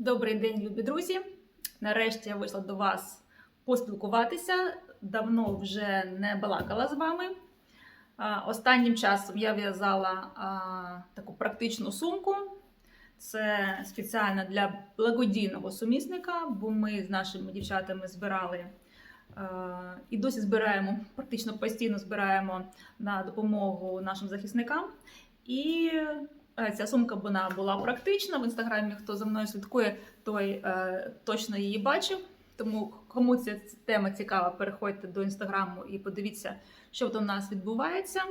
Добрий день, любі друзі! Нарешті я вийшла до вас поспілкуватися. Давно вже не балакала з вами. Останнім часом я в'язала таку практичну сумку. Це спеціально для благодійного сумісника, бо ми з нашими дівчатами збирали і досі збираємо, практично постійно збираємо на допомогу нашим захисникам. І Ця сумка вона була практична. В інстаграмі, хто за мною слідкує, той е, точно її бачив. Тому кому ця тема цікава, переходьте до інстаграму і подивіться, що там у нас відбувається.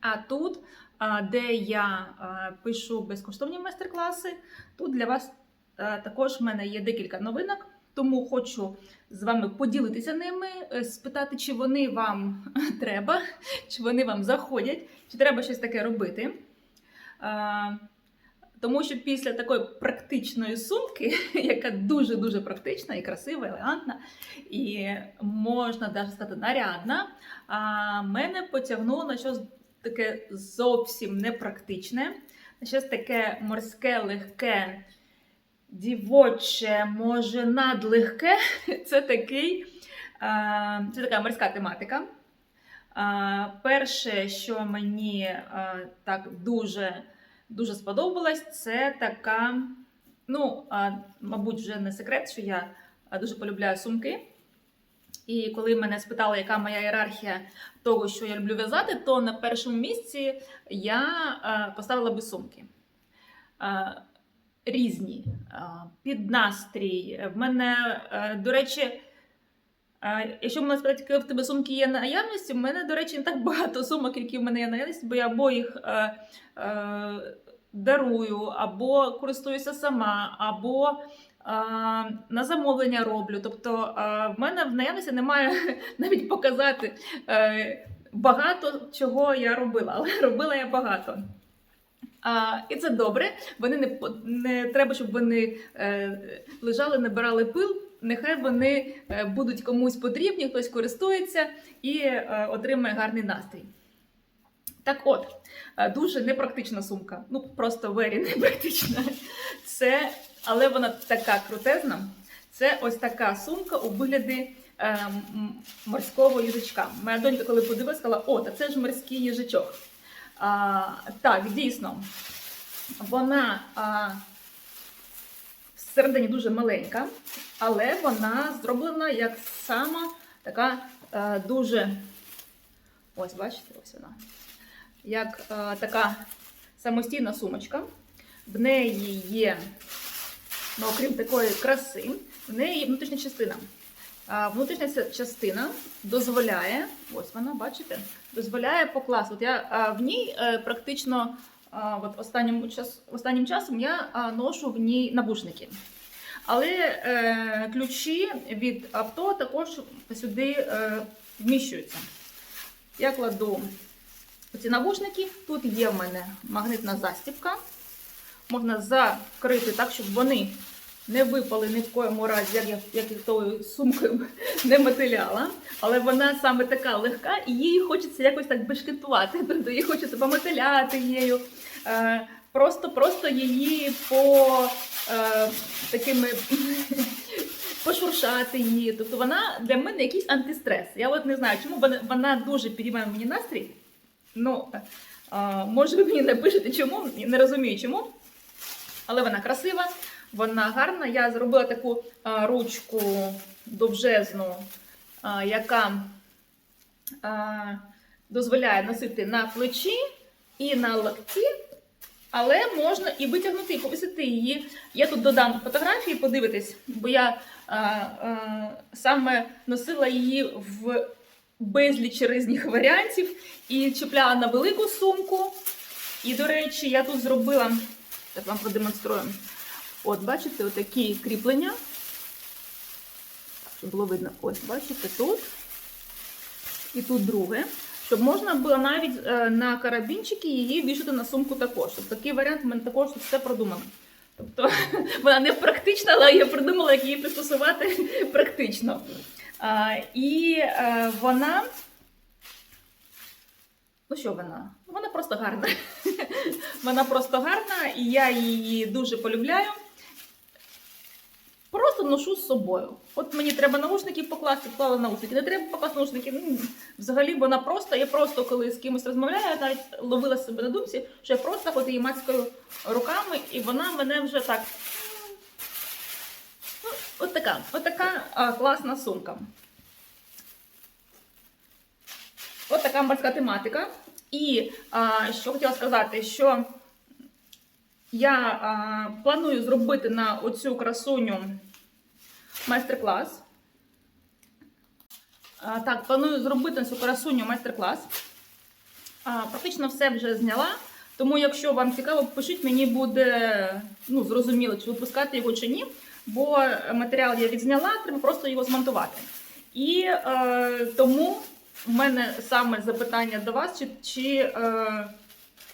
А тут, е, де я е, пишу безкоштовні майстер-класи, тут для вас е, також в мене є декілька новинок. Тому хочу з вами поділитися ними, е, спитати, чи вони вам треба, чи вони вам заходять, чи треба щось таке робити. Тому що після такої практичної сумки, яка дуже-дуже практична і красива, елегантна, і можна навіть сказати нарядна, мене потягнуло на щось таке зовсім непрактичне, на щось таке морське, легке, дівоче, може, надлегке. Це такий, це така морська тематика. Перше, що мені так дуже дуже сподобалось, це така. Ну, мабуть, вже не секрет, що я дуже полюбляю сумки. І коли мене спитали, яка моя ієрархія того, що я люблю в'язати, то на першому місці я поставила би сумки. Різні, під настрій. В мене, до речі, а, Якщо мене спитати, які в тебе сумки є на наявності, в мене, до речі, не так багато сумок, які в мене є наявності, бо я або їх е, е, дарую, або користуюся сама, або е, на замовлення роблю. Тобто е, в мене в наявності немає навіть показати е, багато чого я робила, але робила я багато. А, І це добре. Вони не не треба, щоб вони е, лежали, набирали пил. Нехай вони е, будуть комусь потрібні, хтось користується і е, отримає гарний настрій. Так от, е, дуже непрактична сумка. Ну, просто вері непрактична. Це, але вона така крутезна. Це ось така сумка у вигляді е, морського їжачка. Моя донька, коли подивилася, сказала: о, та це ж морський їжачок. А, так, дійсно, вона а, всередині дуже маленька, але вона зроблена як сама така а, дуже. Ось, бачите, ось вона. Як а, така самостійна сумочка. В неї є, ну, окрім такої краси, в неї внутрішня частина. А, Внутрішня частина дозволяє, ось вона, бачите, дозволяє покласти. От я а, в ній е, практично а, от останнім, час, останнім часом я а, ношу в ній навушники. Але е, ключі від авто також сюди е, вміщуються. Я кладу ці навушники. Тут є в мене магнитна застібка. Можна закрити так, щоб вони не випали ні в коєму разі, як я, як я тою сумкою не мотиляла. Але вона саме така легка, і їй хочеться якось так бешкетувати. Тобто їй хочеться помотиляти її. Е, просто, просто її по е, такими пошуршати її. Тобто вона для мене якийсь антистрес. Я от не знаю, чому вона, вона дуже підіймає мені настрій. Ну, е, може, ви мені напишете, чому, не розумію чому. Але вона красива, вона гарна. Я зробила таку а, ручку довжезну, а, яка а, дозволяє носити на плечі і на локті, але можна і витягнути, і повісити її. Я тут додам фотографії, подивитись, бо я а, а, саме носила її в безліч різних варіантів і чіпляла на велику сумку. І, до речі, я тут зробила. Так вам продемонструю. От, бачите, отакі кріплення. Щоб було видно. Ось, бачите, тут. І тут друге. Щоб можна було навіть е, на карабінчики її вішати на сумку також. Тобто такий варіант в мене також все продумано. Тобто вона не практична, але я придумала, як її пристосувати практично. А, і е, вона. Ну, що вона? Вона просто гарна. Вона просто гарна, і я її дуже полюбляю. Просто ношу з собою. От мені треба наушники покласти, поклала наушники. Не треба покласти наушники. Ну, взагалі вона просто, я просто коли з кимось розмовляю, я навіть ловила себе на думці, що я просто от її мацькаю руками, і вона мене вже так. Ну, от така, от така а, класна сумка. От така морська тематика. І а, що хотіла сказати, що я а, планую зробити на оцю красуню майстер-клас. Так, планую зробити на цю красуню майстер-клас. Практично все вже зняла. Тому, якщо вам цікаво, пишіть, мені буде ну, зрозуміло, чи випускати його чи ні. Бо матеріал я відзняла, треба просто його змонтувати. І е, тому в мене саме запитання до вас, чи, чи, е,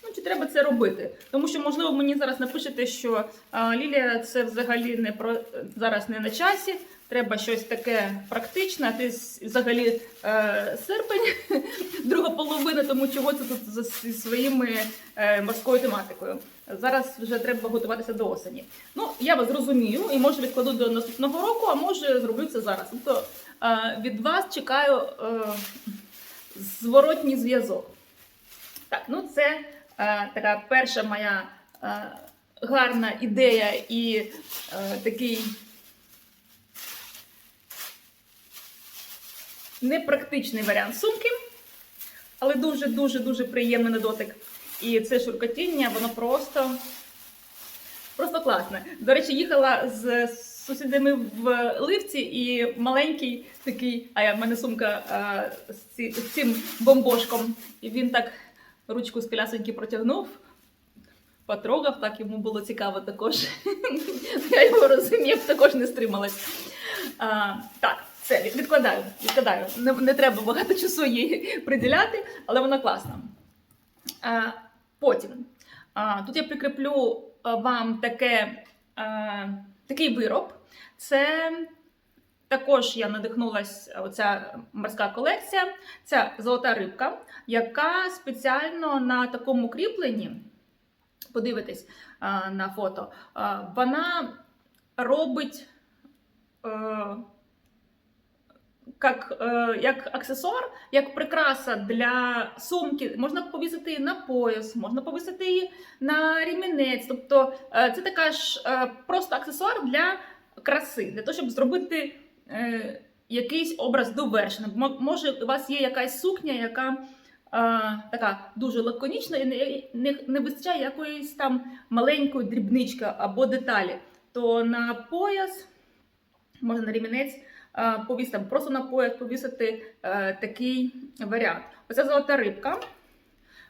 ну, чи треба це робити. Тому що, можливо, мені зараз напишете, що е, Лілія це взагалі не про зараз не на часі. Треба щось таке практичне, а ти взагалі е, серпень, друга половина, тому чого це тут за своїми е, морською тематикою. Зараз вже треба готуватися до осені. Ну, я вас зрозумію і може відкладу до наступного року, а може зроблю це зараз. Тобто е, від вас чекаю е, зворотній зв'язок. Так, ну це така перша моя е, гарна ідея і е, такий непрактичний варіант сумки, але дуже-дуже дуже приємний на дотик. І це шуркотіння, воно просто, просто класне. До речі, їхала з сусідами в ливці, і маленький такий, а я в мене сумка а, з цим бомбошком. І він так ручку з колясоньки протягнув. Потрогав, так йому було цікаво також. Я його розумів, також не стрималась. Так, все, відкладаю. відкладаю. Не, не треба багато часу їй приділяти, але вона класна. А, потім а, тут я прикріплю вам таке, а, такий вироб. Це також я надихнулась оця морська колекція. Це золота рибка, яка спеціально на такому кріпленні, подивитесь а, на фото, а, вона робить. е, як, е, як аксесуар, як прикраса для сумки, можна повісити її на пояс, можна повісити її на ремінець. Тобто е, це така ж е, просто аксесуар для краси, для того, щоб зробити е, якийсь образ довершеним. Мо- Може, у вас є якась сукня, яка е, така дуже лаконічна і не, не, не вистачає якоїсь там маленької дрібнички або деталі, то на пояс, можна на ремінець е, повісити, просто на пояс повісити е, такий варіант. Оця золота рибка.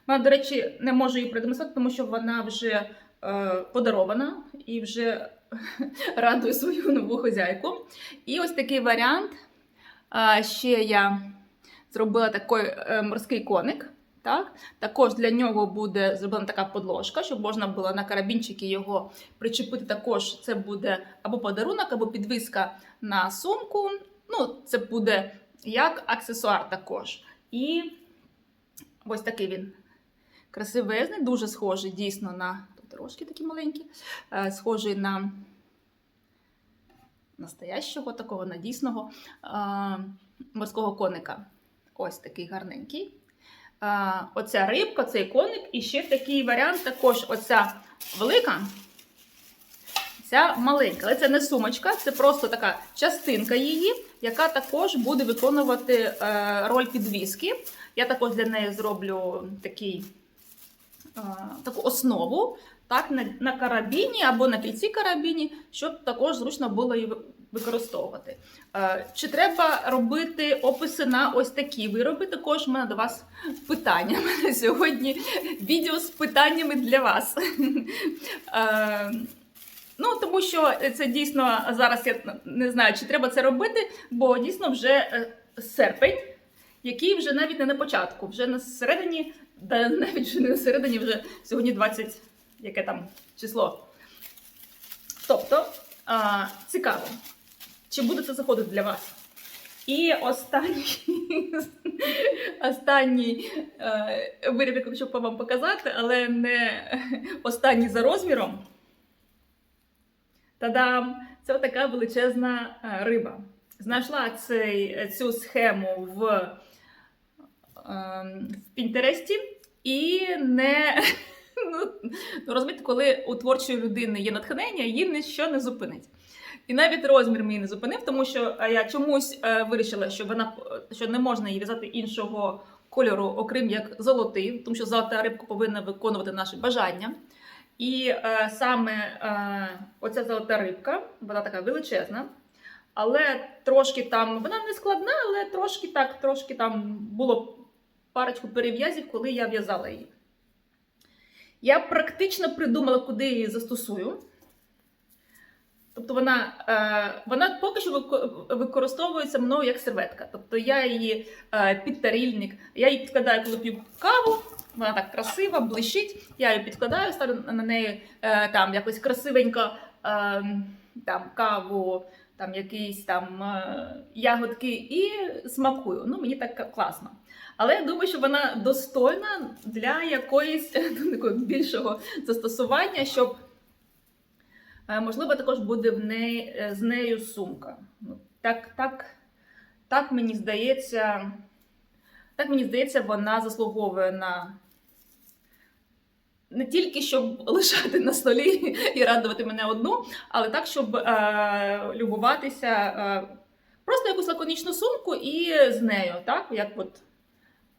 Вона, до речі, не можу її продемонструвати, тому що вона вже подарована і вже радує свою нову хазяйку. І ось такий варіант. Ще я зробила такий е, морський коник. Так? Також для нього буде зроблена така подложка, щоб можна було на карабінчики його причепити. Також це буде або подарунок, або підвіска на сумку. Ну, це буде як аксесуар також. І ось такий він красивезний, дуже схожий дійсно на тут трошки такі маленькі, е, схожий на настоящого, такого на дійсного е, морського коника. Ось такий гарненький. Е, Оця рибка, цей коник, і ще такий варіант, також оця велика. Ця маленька, але це не сумочка, це просто така частинка її, яка також буде виконувати роль підвіски. Я також для неї зроблю такий, таку основу так, на, на карабіні або на кільці карабіні, щоб також зручно було її використовувати. Е, чи треба робити описи на ось такі вироби? Також в мене до вас питання. У мене сьогодні відео з питаннями для вас. Е, Ну, тому що це дійсно зараз я не знаю, чи треба це робити, бо дійсно вже е, серпень, який вже навіть не на початку, вже на середині, да навіть вже не на середині, вже сьогодні 20, яке там число. Тобто, а, цікаво, чи буде це заходити для вас? І останній, останній е, виріб, який хочу вам показати, але не останній за розміром. Та-дам! Це така величезна е, риба. Знайшла цей, цю схему в, в Пінтересті і не. Ну, ну, розумієте, коли у творчої людини є натхнення, її ніщо не зупинить. І навіть розмір мені не зупинив, тому що е, я чомусь е, вирішила, що вона що не можна її в'язати іншого кольору, окрім як золотий, тому що золота рибка повинна виконувати наші бажання. І е, саме е, оця золота рибка, вона така величезна, але трошки там, вона не складна, але трошки так, трошки там було парочку перев'язів, коли я в'язала її. Я практично придумала, куди її застосую. Тобто вона, е, вона поки що використовується мною як серветка. Тобто я її е, підтарільник, я її підкладаю, коли п'ю каву. Вона так красива, блищить. Я її підкладаю, ставлю на неї е, там якось красивенько е, там, каву, там якісь там е, ягодки і смакую. Ну, мені так класно. Але я думаю, що вона достойна для якоїсь ну, більшого застосування, щоб Е, Можливо, також буде в неї, е, з нею сумка. Ну, Так, так, так мені здається, так мені здається, вона заслуговує на не тільки щоб лишати на столі і радувати мене одну, але так, щоб е, любуватися е, просто якусь лаконічну сумку і з нею, так, як от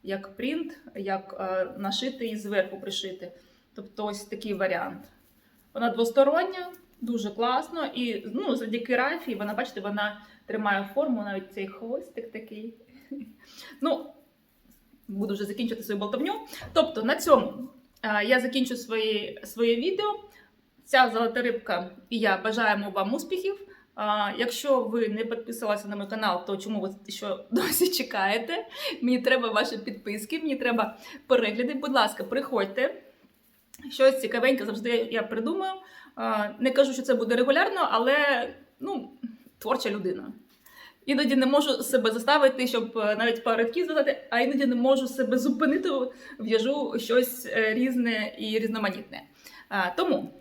як принт, як е, нашити і зверху пришити. Тобто ось такий варіант. Вона двостороння, дуже класно. І ну, завдяки рафі, вона, бачите, вона тримає форму, навіть цей хвостик такий. Ну, буду вже закінчувати свою болтовню. Тобто, на цьому я закінчу свої, своє відео. Ця золота рибка і я бажаємо вам успіхів. Якщо ви не підписалися на мій канал, то чому ви що досі чекаєте? Мені треба ваші підписки, мені треба перегляди. Будь ласка, приходьте. Щось цікавеньке завжди я придумаю. Не кажу, що це буде регулярно, але ну, творча людина. Іноді не можу себе заставити, щоб е, навіть пару рядків зв'язати, а іноді не можу себе зупинити, в'яжу щось е, різне і різноманітне. Тому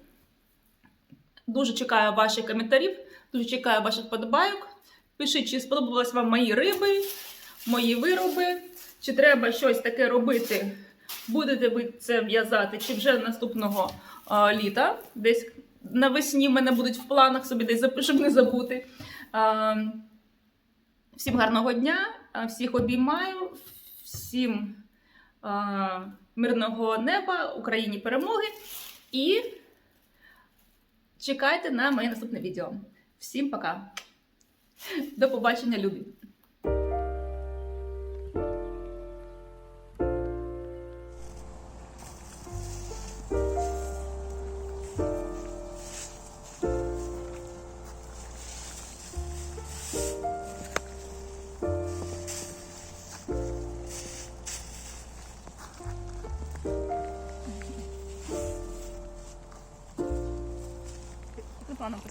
дуже чекаю ваших коментарів, дуже чекаю ваших подобайок. Пишіть, чи сподобались вам мої риби, мої вироби, чи треба щось таке робити. Будете ви це в'язати, чи вже наступного а, літа, десь навесні в мене будуть в планах собі десь щоб не забути. А, всім гарного дня, всіх обіймаю, всім а, мирного неба, Україні перемоги і чекайте на моє наступне відео. Всім пока! До побачення, любі!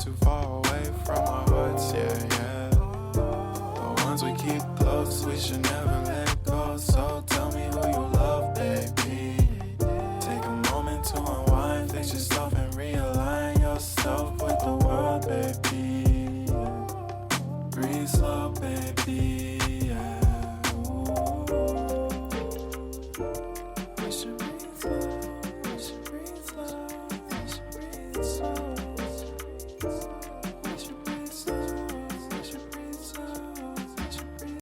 Too far away from our hearts, yeah, yeah. The ones we keep close, we should never